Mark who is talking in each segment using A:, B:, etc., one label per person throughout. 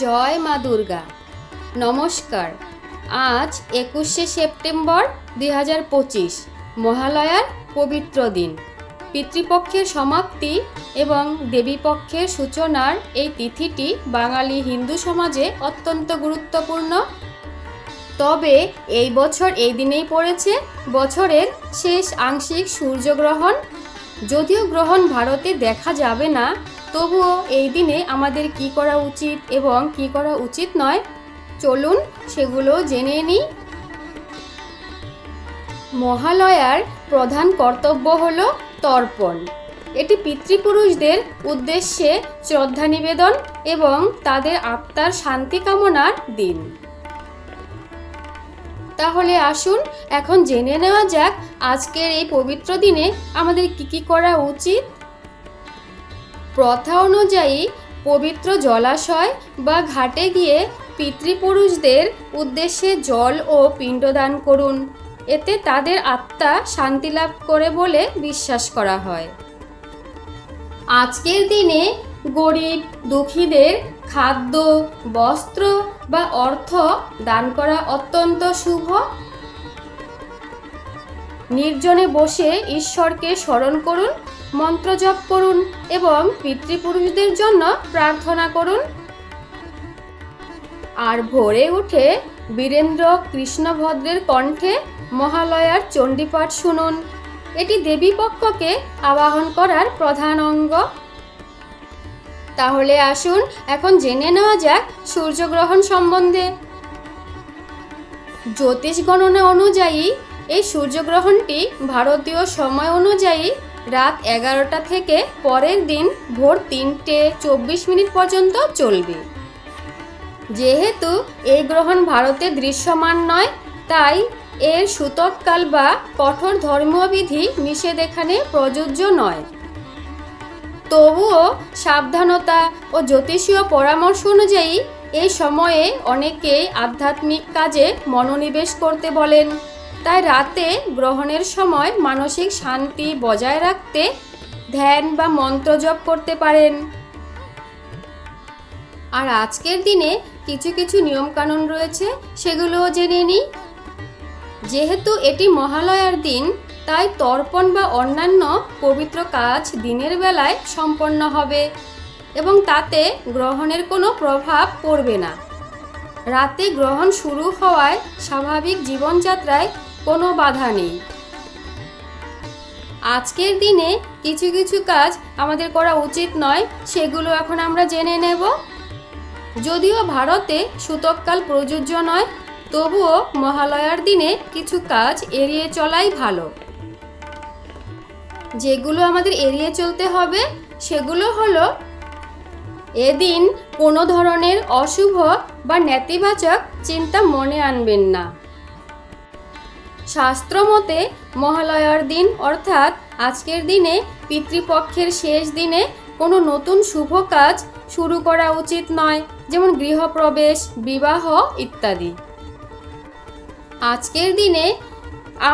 A: জয় মা দুর্গা। নমস্কার। আজ একুশে সেপ্টেম্বর দুই হাজার পঁচিশ, মহালয়ার পবিত্র দিন। পিতৃপক্ষের সমাপ্তি এবং দেবীপক্ষের সূচনার এই তিথিটি বাঙালি হিন্দু সমাজে অত্যন্ত গুরুত্বপূর্ণ। তবে এই বছর এই দিনেই পড়েছে বছরের শেষ আংশিক সূর্যগ্রহণ। যদিও গ্রহণ ভারতে দেখা যাবে না তবুও এই দিনে আমাদের কি করা উচিত এবং কি করা উচিত নয়? চলুন সেগুলো জেনে নিই মহালয়ার প্রধান কর্তব্য হল তর্পণ। এটি পিতৃপুরুষদের উদ্দেশ্যে শ্রদ্ধা নিবেদন এবং তাদের আত্মার শান্তি কামনার দিন। তাহলে আসুন এখন জেনে নেওয়া যাক আজকের এই পবিত্র দিনে আমাদের কি কি করা উচিত। প্রথা অনুযায়ী পবিত্র জলাশয় বা ঘাটে গিয়ে পিতৃপুরুষদের উদ্দেশ্যে জল ও পিণ্ডদান করুন। এতে তাদের আত্মা শান্তি লাভ করে বলে বিশ্বাস করা হয়। আজকের দিনে গরিব, দুঃখীদের খাদ্য, বস্ত্র বা অর্থ দান করা অত্যন্ত শুভ। নির্জনে বসে ঈশ্বরকে স্মরণ করুন মন্ত্র জপ করুন এবং পিতৃপুরুষদের জন্য প্রার্থনা করুন। আর ভোরে উঠে বীরেন্দ্র কৃষ্ণভদ্রের কণ্ঠে মহালয়ার চণ্ডীপাঠ শুনুন। এটি দেবীপক্ষকে আবাহন করার প্রধান অঙ্গ। তাহলে আসুন, এখন জেনে নেওয়া যাক সূর্যগ্রহণ সম্বন্ধে। জ্যোতিষ গণনা অনুযায়ী এই সূর্যগ্রহণটি ভারতীয় সময় অনুযায়ী রাত এগারোটা থেকে পরের দিন ভোর তিনটে চব্বিশ মিনিট পর্যন্ত চলবে। যেহেতু এই গ্রহণ ভারতে দৃশ্যমান নয়, তাই এর সূতককাল বা কঠোর ধর্মবিধি নিষেধ এখানে প্রযোজ্য নয়। তবুও সাবধানতা ও জ্যোতিষীয় পরামর্শ অনুযায়ী এই সময়ে অনেকেই আধ্যাত্মিক কাজে মনোনিবেশ করতে বলেন। তাই রাতে গ্রহণের সময় মানসিক শান্তি বজায় রাখতে ধ্যান বা মন্ত্র জপ করতে পারেন। আর আজকের দিনে কিছু কিছু নিয়মকানুন রয়েছে, সেগুলোও জেনে নিই। যেহেতু এটি মহালয়ার দিন, তাই তর্পণ বা অন্যান্য পবিত্র কাজ দিনের বেলায় সম্পন্ন হবে এবং তাতে গ্রহণের কোনো প্রভাব পড়বে না। রাতে গ্রহণ শুরু হওয়ায় স্বাভাবিক জীবনযাত্রায় কোনো বাধা নেই। আজকের দিনে কিছু কিছু কাজ আমাদের করা উচিত নয়, সেগুলো এখন আমরা জেনে নেব। যদিও ভারতে সূতককাল প্রযোজ্য নয়, তবুও মহালয়ার দিনে কিছু কাজ এড়িয়ে চলাই ভালো। যেগুলো আমাদের এড়িয়ে চলতে হবে, সেগুলো হলো, এদিন কোনো ধরনের অশুভ বা নেতিবাচক চিন্তা মনে আনবেন না। শাস্ত্রমতে মহালয়ার দিন, অর্থাৎ আজকের দিনে, পিতৃপক্ষের শেষ দিনে কোনো নতুন শুভ কাজ শুরু করা উচিত নয়, যেমন গৃহপ্রবেশ, বিবাহ ইত্যাদি। আজকের দিনে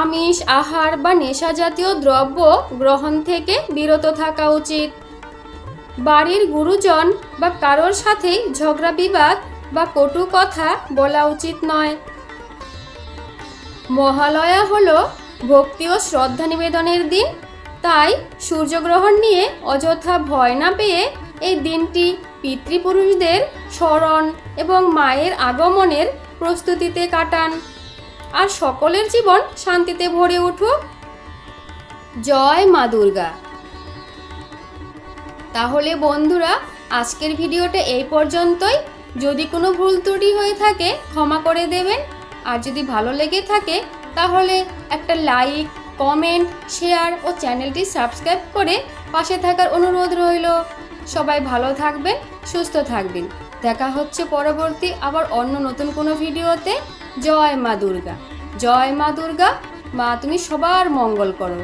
A: আমিষ, আহার বা নেশা জাতীয় দ্রব্য গ্রহণ থেকে বিরত থাকা উচিত। বাড়ির গুরুজন বা কারোর সাথেই ঝগড়া বিবাদ বা কটু কথা বলা উচিত নয়। মহালয়া হলো ভক্তি ও শ্রদ্ধা নিবেদনের দিন। তাই সূর্যগ্রহণ নিয়ে অযথা ভয় না পেয়ে এই দিনটি পিতৃপুরুষদের স্মরণ এবং মায়ের আগমনের প্রস্তুতিতে কাটান আর সকলের জীবন শান্তিতে ভরে উঠুক। জয় মা দুর্গা। তাহলে বন্ধুরা, আজকের ভিডিওটা এই পর্যন্তই। যদি কোনো ভুল ত্রুটি হয়ে থাকে, ক্ষমা করে দেবেন। আর যদি ভালো লেগে থাকে, তাহলে একটা লাইক কমেন্ট শেয়ার ও চ্যানেলটি সাবস্ক্রাইব করে পাশে থাকার অনুরোধ রইল। সবাই ভালো থাকবেন, সুস্থ থাকবেন। দেখা হচ্ছে পরবর্তী আবার অন্য নতুন কোনো ভিডিওতে। জয় মা দুর্গা। জয় মা দুর্গা, মা তুমি সবার মঙ্গল করো।